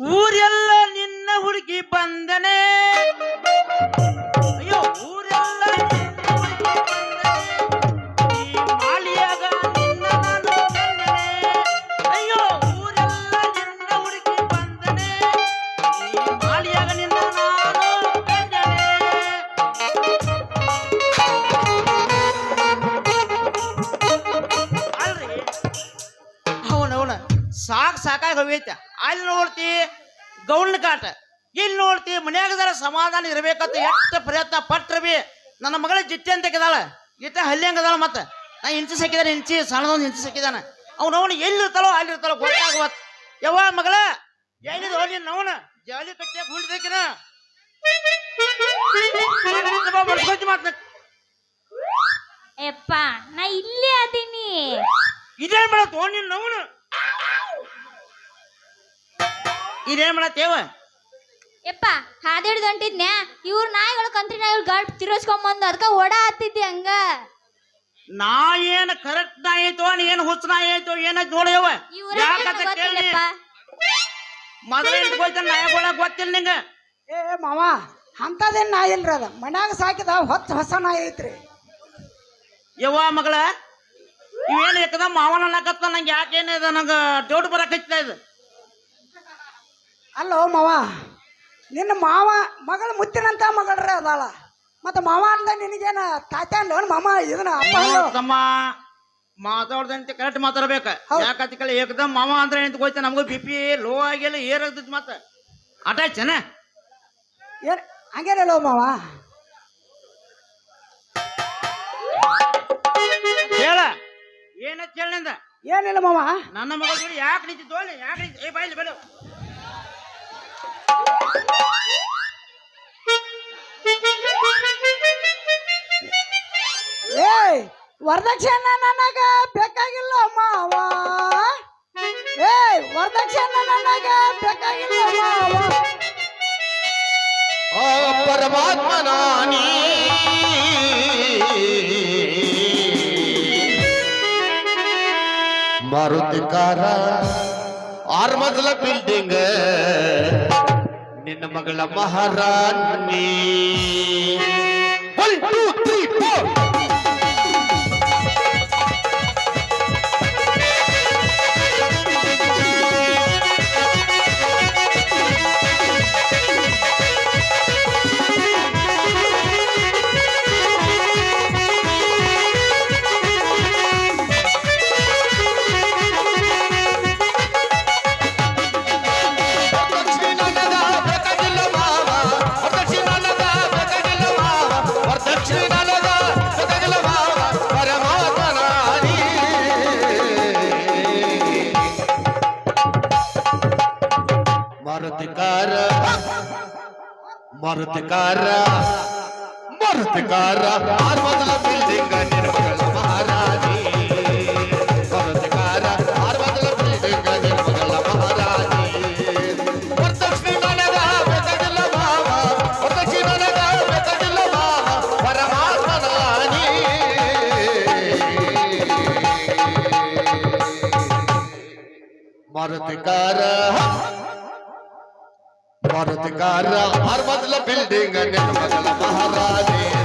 ಊರೆಲ್ಲ ನಿನ್ನ ಹುಡುಗಿ ಬಂದನೆ. ಸಾಕ್ ಸಾಕಾಗಿ ಹೋಗೈತೆ. ಅಲ್ಲಿ ನೋಡ್ತಿ ಗೌಂಡ್ ಕಾಟ. ಇಲ್ಲಿ ನೋಡ್ತಿ ಮನ್ಯಾಗದಾರ ಸಮಾಧಾನ ಇರ್ಬೇಕಂತ ಎಷ್ಟು ಪ್ರಯತ್ನ ಪಟ್ರ ಬಿ. ನನ್ನ ಮಗಳ ಜಿಟ್ಟೆ ಅಂತ ಹಾಕಿದಾಳ ಜಿಟ್ಟೆ ಹಲ್ಲಿ ಹಂಗದಾಳ ಮತ್ತೆ. ನಾ ಇಂಚಿ ಸಿಕ್ಕಿದಾನೆ ಇಂಚಿ ಸಣ್ಣದೊಂದು ಇಂಚಿ ಸಾಕಿದಾನ ಅವನವನು ಎಲ್ಲಿರ್ತಾಳೋ ಅಲ್ಲಿರ್ತಾಳೋ ಗೊತ್ತಾಗುವತ್ ಯಾವ ಮಗಳ ಎಲ್ಲಿದ ಹೋಗಿ ನವನ ಜಾಲಿ ಕಟ್ಟಿ ಹುಳಿದೇಕಿನ ಮಾತ ಯಪ್ಪ ನಾ ಇಲ್ಲೇ ಅದೀನಿ. ಇದೇನ್ ಮಾಡತ್? ನೀನ್ ಅವನು? ಇದೇನ್ ಮಾಡತ್ತೇವ? ಯಪ್ಪ ಹಾದಿಡ್ದು ಹೊಂಟಿದ್ನ್ಯಾ ಇವ್ರ ನಾಯಿಗಳು ಕಂತ್ರಿ ನಾಯಿಗಳು ಗಾಡ್ ತಿರ್ಸ್ಕೊಂಬಂದು ಅದಕ್ಕ ಓಡ ಹತ್ತಿದ್ದೆ ಹಂಗ? ನಾ ಏನ್ ಕರೆಕ್ಟ್ ನಾ ಐತೋ ನೀ ಏನ್ ಹುಚ್ಚ ನಾ ಐತೋ ಏನಾಯ್ತು ನೋಡ್ಯವ ಇವ್ರ ಯಾಕಂತ ಕೇಳಿ? ಗೊತ್ತಿಲ್ಲಪ್ಪ? ಮೊದಲ ಹೋಯ್ತ ನಾಯಗಳ ಗೊತ್ತಿಲ್ಲ ನಿಂಗ? ಏ ಮಾವ ಅಂಥದ್ದೇನು ನಾಯಿ ಇಲ್ರಿ ಅದ? ಮನ್ಯಾಗ ಸಾಕಿದ ಹೊತ್ತು ಹೊಸ ನಾಯಿ ಐತ್ರಿ. ಯವ್ವ ಮಗಳ ಇವೇನು ಯಾಕದ ಮಾವನ ಅನ್ನಕತ್ತ ನಂಗೆ ಯಾಕೇನಿದೆ ನಂಗೆ ಡೌಟ್ ಬರಕೈತ ಇದು. ಅಲ್ಲೋ ಮಾವ ನಿನ್ನ ಮಾವ ಮಗಳು ಮುತ್ತಿನಂತ ಮಗಳ್ರೆ ಅದಾಳ. ಮತ್ತೆ ಮಾವ ಅಂದ ನಿನಗೇನ ತಾತ ಅಂದವನ್ ಮಾಮ ಇದನ್ನ ಅಪ್ಪ. ತಮ್ಮ ಮಾತಾಡ್ದಂತೆ ಕರೆಕ್ಟ್ ಮಾತಾಡ್ಬೇಕ. ಹೌದ್. ಯಾಕಂತ ಕೇಳಿ ಏಕದಮ್ ಮಾವ ಅಂದ್ರೆ ನಿಂತು ಹೋಯ್ತ ನಮಗೂ ಬಿ ಪಿ ಲೋ ಆಗಿಲ್ಲ ಏರ್ ಆಗ್ತೈತಿ ಮತ್ತ. ಏನ ಏನ್ ಹಂಗೇನಲ್ಲೋ ಮಾವ? ಹೇಳ. ಏನಂತ ಹೇಳಿಂದ ಏನಿಲ್ಲ ಮಾವ. ನನ್ನ ಮಗಳ ಜೋಡಿ ಯಾಕೆ ನಿಂತಿದ್ದು ಯಾಕೆ ನಿಂತಿ ಏ ಇಲ್ಲಿ ಬೇಡ ಏಯ್, ವರದಕ್ಷಿಣೆ ನನಗ ಬೇಕಾಗಿಲ್ಲ ಮಾವ. ಏಯ್, ವರದಕ್ಷಿಣೆ ನನಗ ಬೇಕಾಗಿಲ್ಲ ಮಾವ. ಪರಮಾತ್ಮನ ಪರಮಾತ್ಮನಾನಿ ಮಾರುತಿಕಾರ ಆರ್ ಮೊದಲ ಬಿಲ್ಡಿಂಗ್ ನಿನ್ನ ಮಗಳ ಮಹಾರಾಣಿ. ಒನ್ ಟೂ ತ್ರೀ ಫೋರ್ ಮಾರುತಿಕಾರ ಮಾರುತಿಕಾರ ಆರ್ ಮೊದಲ ಬಿಲ್ಡಿಂಗ್ ನಿರ್ಮಗಳ ಮಹಾರಾಣಿ ಮಾರುತಿಕಾರ ಆರ್ ಮೊದಲ ಬಿಲ್ಡಿಂಗ್ ನಿರ್ಮಗಳ ಮಹಾರಾಣಿ ವರದಕ್ಷಿಣೆ ನನಗ ಬೇಕಾಗಿಲ್ಲ ಮಾವ ವರದಕ್ಷಿಣೆ ನನಗ ಬೇಕಾಗಿಲ್ಲ ಮಾವ सरकार हर मतलब बिल्डिंग महाला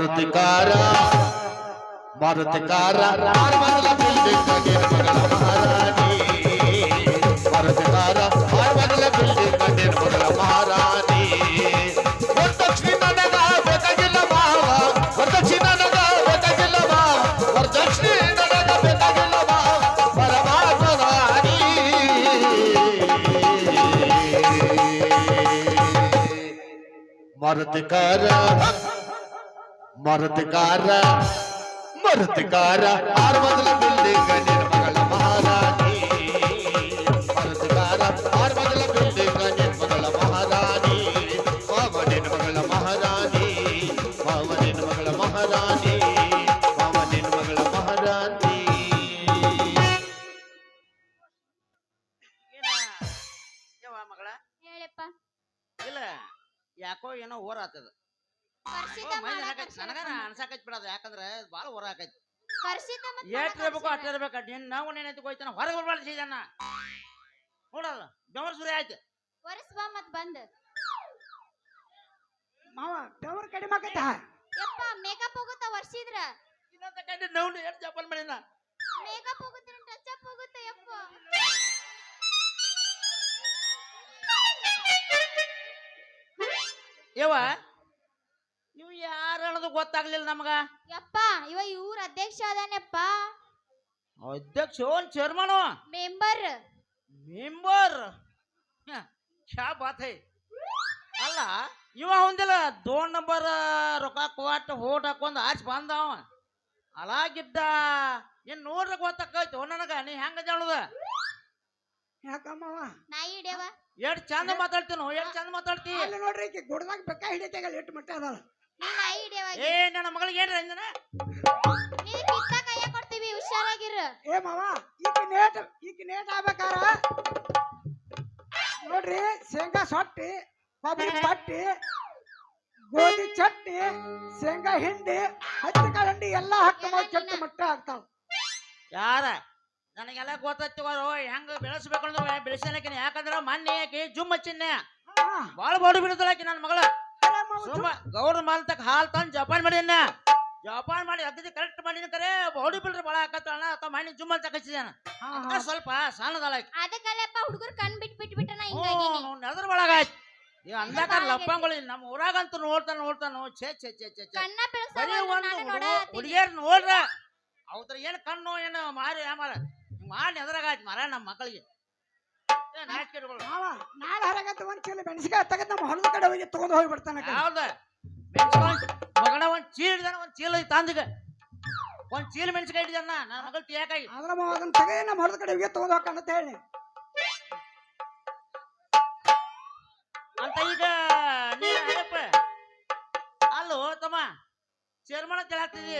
ಮಾರುತಿಕಾರ ಮಾರುತಿಕಾರ ಮೊದಲ ಬಿಲ್ಡಿಂಗ್ ನಿನ್ನ ಮಗಳ ಮಹಾರಾಣಿ ಮಾರುತಿಕಾರ ಮೊದಲ ಬಿಲ್ಡಿಂಗ್ ನಿನ್ನ ಮಗಳ ಮಹಾರಾಣಿ ವರದಕ್ಷಿಣೆ ನನಗ ಬೇಕಾಗಿಲ್ಲ ಮಾವ ವರದಕ್ಷಿಣೆ ನನಗ ಬೇಕಾಗಿಲ್ಲ ಮಾವ ವರದಕ್ಷಿಣೆ ನನಗ ಬೇಕಾಗಿಲ್ಲ ಮಾವ ಪರಮಾತ್ಮ ರಾಣಿ ಮರತಿಕಾರ ಮರತಿಕಾರ मरदगारा मरदगारा आर मतलब ಅನ್ಸಾಕೈತ್ ಅದು ಯಾಕಂದ್ರೆ ಬಾಳ ಹೊರ ಆಕೈತಿ ಕರ್ಸಿದ ಮತ್ತ್ ಎಷ್ಟ್ ಮಾಡಕ್ ಇರ್ಬೇಕು ಅಷ್ಟ್ ಹಚ್ಚಿದ್ರ. ಇರ್ಬೇಕು ನಿನ್ ನಾವು ನೆನೆತು ಹೋಯ್ತಾನ ಹೊರಗೆ ಬರ್ಬಾರ್ದು ಸೀದನ್ನ ನೋಡಲ್ಲ ಬೆವರ್ ಸುರಿ ಆಯ್ತು. ಒರೆಸ್ ಬಾ ಮತ್ ಬಂದ್. ಮಾವ ಬೆವರ್ ಕಡಿಮೆ ಆಕೈತ ಯಪ್ಪ ಮೇಕಪ್ ಹೋಗುತ್ತ ವರ್ಷಿದ್ರ ಇನ್ನೊಂದ ಕಡೆ ನೋವು ಎಷ್ಟು ಜಪಾನ್ ಮಾಡಿನ ಮೇಕಪ್ ಹೋಗುತ್ತೆ ಟಚ್ ಅಪ್ ಹೋಗುತ್ತೆ ಯಪ್ಪ? ಯವ್ವ ಇವ್ ಯಾರು ಅನ್ನೋದು ಗೊತ್ತಾಗ್ಲಿಲ್ಲ ನಮ್ಗ? ಯಪ್ಪ ಇವ ಇವ್ರ ಅಧ್ಯಕ್ಷ ಅದಾನಪ್ಪ. ಅಧ್ಯಕ್ಷ ಓನ್ ಚೇರ್ಮನ್ ಮೆಂಬರ್ ಮೆಂಬರ್ ಶಾ ಬಾತ್ ಹೈ? ಅಲ್ಲ ಇವ ಹೊಂದಿಲ್ಲ ದೋನ್ ನಂಬರ್ ರೊಕ್ಕ ಕೊಟ್ಟು ಹೋಟ್ ಹಾಕೊಂಡು ಆಚೆ ಬಂದವ ಅಲಾಗಿದ್ದ. ಏನ್ ನೋಡ್ರ ಗೊತ್ತಾಕೈತು ನನಗ? ನೀ ಹೆಂಗ ಜಾಳುದ ಯಾಕಮ್ಮವ ನಾಯಿ ಹಿಡಿಯವ. ಎಷ್ಟ್ ಚಂದ ಮಾತಾಡ್ತೀನೋ ಎಷ್ಟ್ ಚಂದ ಮಾತಾಡ್ತಿ? ಅಲ್ಲಿ ನೋಡ್ರಿ ಈಕಿ ಗುಡ್ದಾಗ ಬೇಕಾ ಹಿಡಿತಾಗಲ್ಲ ಎಷ್ಟು ಮಟ್ಟ ಅದಾಳ. ನೀ ನಾಯಿ ಏ ನನ್ನ ಮಗಳಿಗೆ ಏನ್ರ ಅಂದನ ನೀ ಕಿತ್ತ ಕೈಯ ಕೊಡ್ತೀವಿ ಹುಷಾರಾಗಿರು. ಏ ಮಾವ ಈಕಿ ನೇಟ್ ಈಕಿ ನೇಟ್ ಆಗ್ಬೇಕಾರ? ನೋಡ್ರಿ ಶೇಂಗಾ ಸೊಟ್ಟಿ ಕೊಬ್ಬರಿ ಪಟ್ಟಿ ಗೋಧಿ ಚಟ್ನಿ ಶೇಂಗಾ ಹಿಂಡಿ ಹತ್ತಿ ಕಾಳು ಹಿಂಡಿ ಎಲ್ಲ ಹಾಕ್ತಾವ ಚಟ್ನಿ ಮಟ್ಟ ಆಗ್ತಾವ. ಯಾರ? ನನಗೆಲ್ಲ ಗೊತ್ತೈತಿ ಹೆಂಗ ಬೆಳೆಸ್ಬೇಕು ಅಂದ್ರೆ ಬೆಳೆಸಲಕಿನ ಯಾಕಂದ್ರ ಮೊನ್ನೆ ಆಕಿ ಜುಮ್ ಚಿನ್ನೆ ಬಾಳ ಬಾಡು ಆಕಿ ನನ್ನ ಮಗಳ. ಸುಮ್ಮ ಗೌರ್ ಮಾಲ್ ಹಾಲ್ ತಂದ್ ಜಪಾನ್ ಮಾಡಿನ ಜಪಾನ್ ಮಾಡಿ ಅಗದಿ ಕರೆಕ್ಟ್ ಮಾಡಿನ ಕರೆ ಬಾಡಿ ಬಿಲ್ಡ್ರ್ ಬಾಳ ಹಾಕತ್ತಣ್ಣ ಅಥವಾ ಮಾಡಿ ಜುಮ್ ಅಂತ ಹಚ್ಚಿದಾನ ಸ್ವಲ್ಪ ಸಣ್ಣದಲ್ಲ ಅದಕ್ಕಲ್ಲಪ್ಪ ಹುಡುಗರು ಕಣ್ ಬಿಟ್ ಬಿಟ್ ಬಿಟ್ಟ ನಾ ಹಿಂಗಾಗಿನಿ ನೆದ್ರ ಒಳಗಾಯ್ತು ಈ ಅಂದಾಕ ಲಪ್ಪಂಗಳು ನಮ್ಮ ಊರಾಗಂತೂ ನೋಡ್ತಾನ ನೋಡ್ತಾನ ಛೇ ಛೇ ಛೇ ಛೇ ಛೇ. ಕಣ್ಣ ಬರೀ ಒಂದು ಹುಡುಗಿಯರ್ ನೋಡ್ರ. ಅವ್ರ ಏನ್ ಕಣ್ಣು ಏನು ಮಾರಿ ಮಾರ ಮಾಡಿ ಎದುರಾಗಾಯ್ತು ಮರ ನಮ್ಮ ಮಕ್ಕಳಿಗೆ. ಮಾವ ನಾಳೆ ಹೊರಗತ್ತ ಒಂದ್ ಚೀಲ ಮೆಣಸಿಕಾಯಿ ತೆಗೆದು ನಮ್ಮ ಹೊಲದ ಕಡೆ ಹೋಗಿ ತಗೊಂಡ್ ಹೋಗಿ ಬಿಡ್ತಾನ ಯಾವ್ದ? ಮಗನ ಒಂದ್ ಚೀಲ ಹಿಡ್ದಾನ ಒಂದ್ ಚೀಲ ತಂದಿಗ. ಒಂದ್ ಚೀಲ ಮೆಣಸಿಕಾಯಿ ಹಿಡಿದಾನ ನನ್ನ ಮಗಳು ಯಾಕಾಗಿ ಆದ್ರ ಮಾವ ಅದನ್ನ ತಗೇ ನಮ್ಮ ಹೊಲದ ಕಡೆ ಹೋಗಿ ತಗೊಂಡ್ ಹೇಳಿ. ಅಂತ ಈಗ ನೀ ಅಯ್ಯಪ್ಪ ಅಲ್ಲೋ ತಮ್ಮ ಚೇರ್ಮನ್ ಹೇಳ್ತಿದಿ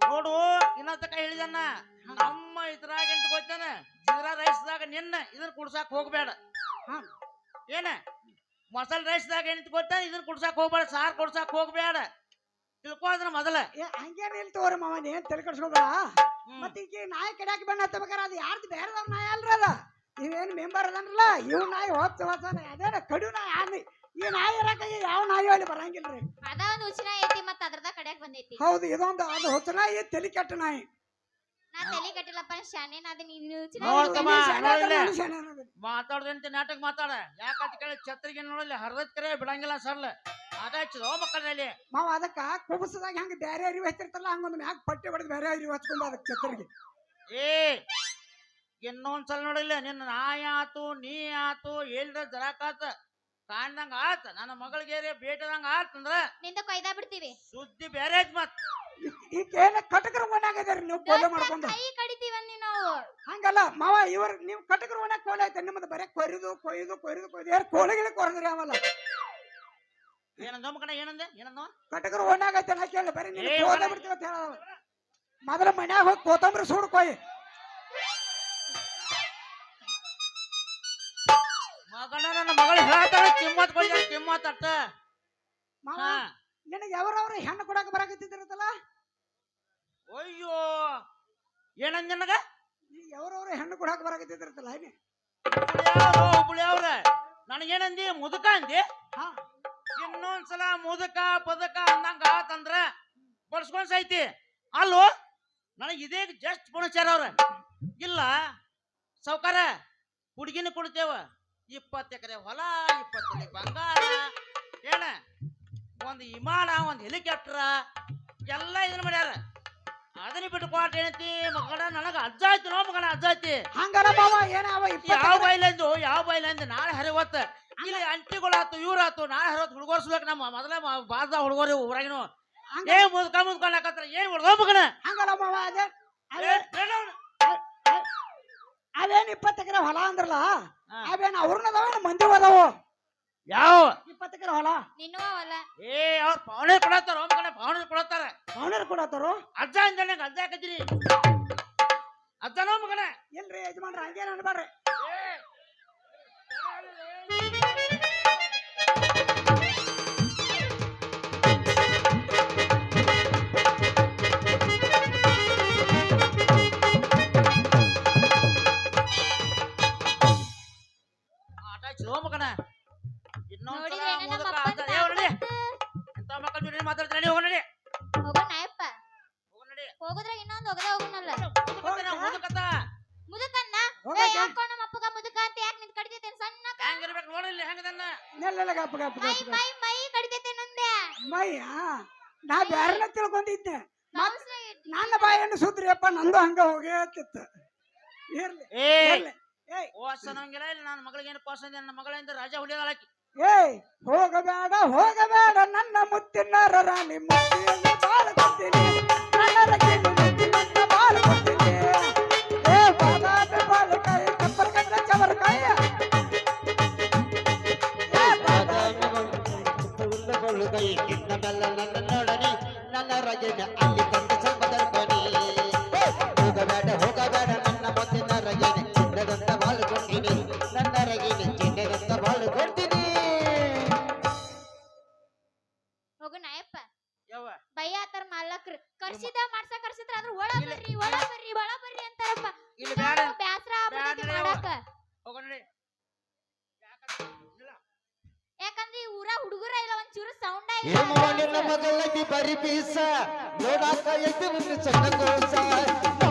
ನೋಡು ಇನ್ನೊಂತಕ ಹೇಳಿದನ್ನ. ನಮ್ಮ ಇದ್ರಾಗ ಎಂತ ಗೊತ್ತೇನ? ಜೀರಾ ರೈಸ್ದಾಗ ನಿನ್ನ ಇದನ್ನ ಕುಡ್ಸಾಕ್ ಹೋಗ್ಬೇಡ. ಹಾ. ಏನ? ಮಸಾಲೆ ರೈಸ್ದಾಗ ಏನಂತ ಗೊತ್ತ ಇದನ್ನ ಕುಡ್ಸಾಕ್ ಹೋಗ್ಬೇಡ ಸಾರ್ ಕುಡ್ಸಾಕ್ ಹೋಗ್ಬೇಡ. ತಿಳ್ಕೊಂಡ್ರ ಅದನ್ನ ಮೊದಲ. ಏ ಹಂಗೇನ್ ತೋರಿ ಮಾವ ನೀ ಏನ್ ತಲೆ ಕಡ್ಸ್ಕೊಬೇಡ. ಮತ್ತೆ ಈಗ ನಾಯಿ ಕಡ್ಯಾಕ ಬಣ್ಣ ಹತ್ತಬೇಕಾರ ಅದು ಯಾರ್ದು ಬೇರೆದವ್ರ ನಾಯಿ ಅಲ್ರಿ ಅದ ಇವೇನ್ ಮೆಂಬರ್ ಅದನ್ರಲ್ಲ? ಇವ್ ನಾಯಿ ಹೋಗ್ತ ಅದೇನ ಕಡು ನಾಯಿ ಆನಿ ಈ ನಾಯಿ ಇರಕ ಯಾವ ನಾಯಿ ಅಲ್ಲಿ ಬರಂಗಿಲ್ರಿ? ಅದ ಒಂದ್ ಐತಿ ಮತ್ತ ಅದ್ರದ ಕಡ್ಯಾಕ್ ಬಂದೈತಿ. ಹೌದು ಇದೊಂದು ಅದು ಹೊಸ ನಾಯಿ ತಲೆ ಕೆಟ್ಟ ನಾಯಿ. ನಾ ತಲೆ ಕಟ್ಟಿಲ್ಲಪ್ಪ ಅದ ನೀನು ಹುಚ್ಚಿನ ನೋಡ್ ತಮ್ಮ, ನೀ ಶಾಣೆ ಅದ, ನೋಡ್ಲೆ. ನಾನು ಶಾಣೆ ಅನ್ನೋದು. ಮಾತಾಡ್ದಂತೆ ನಾಟಕ ಮಾತಾಡ. ಯಾಕಂತ ಕೇಳಿ ಛತ್ರಿಗೆ ನೋಡಲಿ ಹರ್ದತ್ ಕರೆ ಬಿಡಂಗಿಲ್ಲ ಸರ್ಲ. ಅದಾಚದ ಮಕ್ಕಳಲ್ಲಿ ಮಾವ ಅದಕ್ಕ ಕುಬಸದಾಗ ಹೆಂಗ ಬೇರೆ ಅರಿವು ಹಚ್ಚಿರ್ತಲ್ಲ ಹಂಗೊಂದು ಮ್ಯಾಗ ಪಟ್ಟಿ ಹೊಡೆದು ಬೇರೆ ಅರಿವು ಹಚ್ಕೊಂಡು ಅದಕ್ಕೆ ಛತ್ರಿಗೆ. ಏ ಇನ್ನೊಂದ್ಸಲ ನೋಡಿಲ್ಲ ನಿನ್ನ ನಾ ಆತು ನೀ ಆತು ಎಲ್ರ ಜರಾಕಾತ ಕಾಣ್ದಂಗ ಆತ. ನನ್ನ ಮಗಳಿಗೆ ಬೇಟದಂಗ ಆತಂದ್ರ ನಿಂದ ಕೈದಾ ಬಿಡ್ತೀವಿ. ಸುದ್ದಿ ಬೇರೆ ಐತ್ ಮತ್. ಕೆ ಏನ ಕಟಕರ ಓಣಾಗದಾರಿ ನೀವು ಕೋಲೆ ಮಾಡ್ಕೊಂಡು? ಕೈ ಕಡಿತೀವಿ ಅಂದಿ ನಾವು. ಹಂಗಲ್ಲ ಮಾವ ಇವ್ರ ನೀವು ಕಟಕರ ಓಣ್ಯಾಗ ಕೋಲೆ ಐತೆ ನಿಮ್ಮದು ಬರೇ ಕೊರಿದು ಕೊಯ್ದು ಕೊಯ್ದು ಕೊಯ್ದು ಯಾರು ಕೋಳಿಗಳ ಕೊರಂದ್ರಿ ಅವಲ್ಲ? ಮಕ್ಕಳ ಏನಂದೆ? ಏನಂದ ಕಟಕರ ಓಣ್ಯಾಗ ಐತೆ ನಾ ಕೇಳಿ ಬರೀ ನೀವು ಕೋಲೆ ಒಣ- ಬಿಡ್ತೀವಿ ಅಂತ ಹೇಳ ಮೊದಲ ಮನ್ಯಾಗ ಹೋಗಿ ಕೊತ್ತಂಬರಿ ಸೂಡು ಕೊಯ್. ಮಗಳ ನನ್ನ ಮಗಳು ಹೇಳ್ತಾಳೆ ಕಿಮ್ಮತ್ ಅಟ್ಟ. ಮಾವ ಹಾ. ನಿನಗೆ ಯಾವ್ರವ್ರ ಹೆಣ್ಣು ಕೊಡಾಕ ಬರಾಕತ್ತಿದ್ರತಲ್ಲ ಅಯ್ಯೋ ಏನಂದ ನನಗ? ಈಗ ಯಾವ್ರವ್ರ ಹೆಣ್ಣು ಕೊಡಾಕ ಬರಾಕತ್ತಿದ್ರತಲ್ಲ ಏನಿ? ಹುಬ್ಳಿ ಅವ್ರ ನನಗೇನಂದಿ ಮುದುಕ ಅಂದಿ? ಹಾ. ಇನ್ನೊಂದ್ಸಲ ಮುದಕ ಪದಕ ಅಂದಂಗ ಆತಂದ್ರ ಬಡ್ಸ್ಕೊಂಡ್ ಸೈತಿ ಅಲ್ಲೋ ನನಗೆ ಇದೇ ಜಸ್ಟ್ ಪುಣಚಾರ ಅವ್ರ ಇಲ್ಲ ಸೌಕಾರ ಹುಡುಗಿನ ಕೊಡ್ತೇವ. ಇಪ್ಪತ್ತು ಎಕರೆ ಹೊಲ ಇಪ್ಪತ್ತು ಬಂಗಾರ ಏನ? ಒಂದು ವಿಮಾನ ಒಂದು ಹೆಲಿಕಾಪ್ಟರ್ ಎಲ್ಲ ಇದನ್ನ ಮಾಡ್ಯಾರ. ಅದನ್ನ ಬಿಟ್ಟು ಕೊಟ್ಟ ಏನೈತಿ ಮಗನ ನನಗ ಅಜ್ಜ ಆಯ್ತು ನೋ ಮಗನ ಅಜ್ಜ ಐತಿ ಹಂಗಾರ ಮಾವ ಏನಾವ ಯಾವ ಬೈಲಂದು ಯಾವ ಬೈಲಂದು ನಾಳೆ ಹರಿವತ್ತ. ಇಲ್ಲಿ ಅಂಟಿಗಳಾತು ಇವ್ರಾತು ನಾಳೆ ಹರಿವತ್ತು ಹುಡುಗರ್ಸ್ಬೇಕು ನಮ್ಮ ಮೊದಲೇ ಬಾರ್ದ ಹುಡುಗರು ಊರಾಗಿನ. ಏ ಮುದ್ಕ ಮುದ್ಕೊಂಡಾಕತ್ರ ಏನ್ ಹುಡುಗ ಮಗನ? ಹಂಗಾರ ಮಾವ ಅದೇ ಏ, ಅದೇ ಏನ್ ಅವ್ನು? ಅವೇನ್ ಇಪ್ಪತ್ತು ಎಕರೆ ಹೊಲ ಅಂದ್ರಲ್ಲ. ಅವೇನ್ ಅವ್ರನ್ನ ಅದಾವ ಮಂದಿ ಅದಾವು? ಯಾವ? ಇಪ್ಪತ್ತಕ್ಕರ ಹೊಲ? ನಿನ್ನೂ ಅವಲ್ಲ ಏ ಅವ್ರ ಪಾವಣೆ ಕೊಡತ್ತಾರ ಮಗನ ಪಾವಣೆ ಕೊಡತ್ತಾರ. ಅವನರು ಕೊಡತ್ತಾರು? ಅಜ್ಜ ಅಂಜಣ್ಣ ಅಜ್ಜ ಹಾಕತ್ತೀರಿ. ಅಜ್ಜನೋ ಮಗನೇ? ಇಲ್ರಿ ಯಜಮಾನ್ರ ಹಂಗೇನ ಅನ್ಬೇಡ್ರಿ ನೋಡಿಲ್ಲ ಹೆಂಗದನ್ನ ನೆಲ್ಲ ಗಪ್ಪ ಗಪ್ಪ ಮೈ ಗಪ್ಪ. ಮೈ ಮೈ ಮಯ್ಯ ನಾ ಬ್ಯಾರನ್ನ ತಿಳ್ಕೊಂಡಿದ್ದೆ. ಮತ್ ನನ್ನ ಬಾಯನ್ನು ಸುದ್ರಿಯಪ್ಪ ನಂದು ಹಂಗ ಹೋಗೇ ತಿತ್ತು ಇರ್ಲಿ ಏ ಇರ್ಲಿ. ಏಯ್. ಕೋಸ ಅನ್ನಂಗಿಲ್ಲ ಇಲ್ಲ ನನ್ನ ಮಗಳಿಗೆ ಏನು ಕೋಸ ಅಂದೆ ನನ್ನ ಮಗಳಿಂದ ರಾಜ ಏಯ್ ಹೋಗಬೇಡ ಹೋಗಬೇಡ. ನನ್ನ ಮುತ್ತಿನ ರಾಣಿ ಮುತ್ತಿನ ಬಾಳ ಕೊಡ್ತೀನಿ ನನ್ನ ರಕ್ಕಿನ ಮುತ್ತಿನಂತ ಬಾಳ ಕೊಡ್ತೀನಿ ನಿನ್ನ ಮಗಳದಿ ಬರಿ ಬೀಸ ನೋಡಾಕ ಐತಿ ಸಣ್ಣ ಕೂಸ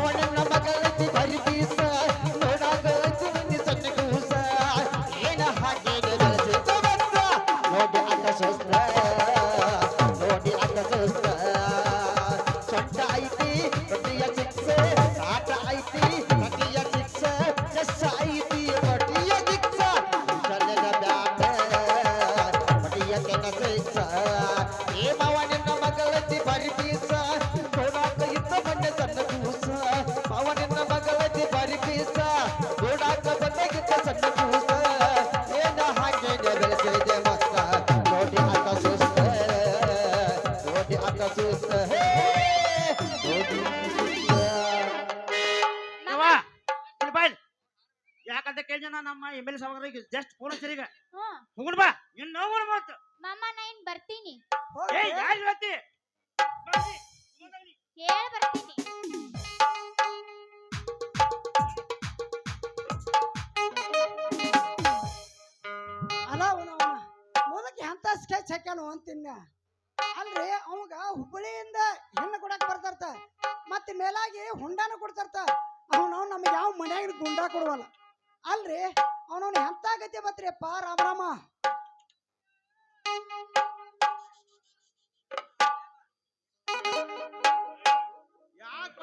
ಎಂ ಎಲ್ ಈಗ ಜಸ್ಟ್ ಫೋನ್ ಹಚ್ಚಿರಿ ಈಗ. ಹ್ಮ್ ಹೋಗುಣ ಬಾ. ನಿನ್ನ ನೋವು ಮಾತು ಮಮ್ಮ ನಾ ಇನ್ ಬರ್ತೀನಿ. ಏ ಯಾರು ಹೇಳ್ತಿ. ಹೇಳ್ ಬರ್ತೀನಿ. ಅಲ್ಲ ಅವನ ಮೊದಕ್ಕೆ ಎಂತ ಸ್ಕೆಚ್ ಹಾಕ್ಯಾನು ಅಂತಿನ್ನ. ಅಲ್ರಿ ಅವಾಗ ಹುಬ್ಬಳ್ಳಿಯಿಂದ ಹೆಣ್ಣು ಕೊಡಕ್ ಬರ್ತಾರ್ತ. ಮತ್ತೆ ಮೇಲಾಗಿ ಹುಂಡಾನು ಕೊಡ್ತಾರ್ತ. ಅವನು ನಮಗೆ ಯಾವ ಮನೆಯಾಗ ಗುಂಡಾ ಕೊಡುವಲ್ಲ. ಅಲ್ರಿ ಅವನವ್ನ ಎಂತ ಗತಿ ಬತ್ರಿಯಪ್ಪ ರಾಮರಾಮ